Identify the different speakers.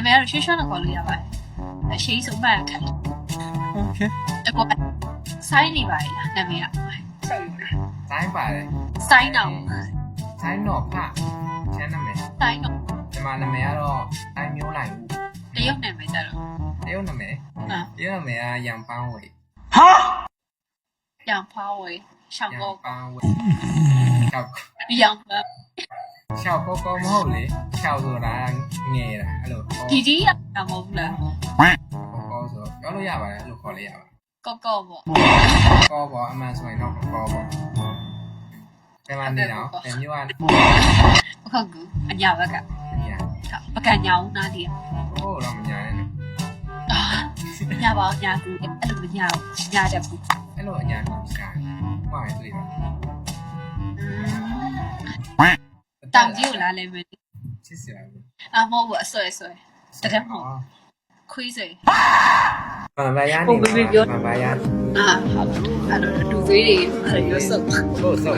Speaker 1: နာမည်ကတော့ရွှေရွှေနဲ့ခေါ်လို့ရပါတယ်အရှိဆုံးမှတ်ခံ
Speaker 2: โอเค
Speaker 1: အကောဆိုင်းနေပါလေနာမည်ကဆောက်ယူလား
Speaker 3: တိုင်းပါတယ်
Speaker 1: ဆိုင်းတော့
Speaker 3: တိုင်းတော့ဖချမ်းနာမည်
Speaker 1: ဆိုင်းတော့
Speaker 3: ဒီမှာနာမည်ကတော့တိုင်းမျိုးလိုက်ဦး
Speaker 1: တရုတ်နာမည်ကြတော့
Speaker 3: တရုတ်နာမည်
Speaker 1: အာ
Speaker 3: တရုတ်နာမည်ကရန်ပန်းဝေ
Speaker 1: ရောင်ဖောင်းဝေရှောင်း
Speaker 3: ရန်
Speaker 1: ကော
Speaker 3: ပန်းဝေချောက်
Speaker 1: ရောင်ဖ
Speaker 3: ချောက်ကောကောမဟုတ်လေချောက်ဆိုတာငယ်တာအဲ့လို
Speaker 1: ဒီကြီးရမဟုတ်ဘူးလား
Speaker 3: ကောကောဆိုပြောလို့ရပါတယ်အဲ့လိုခေါ်လို့ရပါတယ်
Speaker 1: ကောကောပေါ့
Speaker 3: ကောပေါ့အမှန်ဆိုရင်တော့ကောပေါ့ဒီမှာနေတော့ဒီမျိုးက
Speaker 1: ဟုတ်ကူအညာဘက်က
Speaker 3: ညာ
Speaker 1: ပကံညာဦးနားဒီက
Speaker 3: ဟိုတော့မညာနဲ့
Speaker 1: အာညာပါညာကူအဲ့လိုမညာဘူးညာတဲ့ဘူး
Speaker 3: အဲ့လိုအညာကိုရှာမှန်တွေ့တာ
Speaker 1: တောင်ကြီးကိုလာလဲမယ်
Speaker 3: ချစ်စရာပဲ
Speaker 1: အမဟုတ်ဘူးအဆွဲဆွဲ တကယ်မဟုတ်ခွေးစေ
Speaker 3: မဘာယာနေမဘာယာ
Speaker 1: အာဟုတ်အဲ့လိုဒူသေးတွေအဲ့လိုရုပ်စုပ်
Speaker 3: ဟုတ်ဆို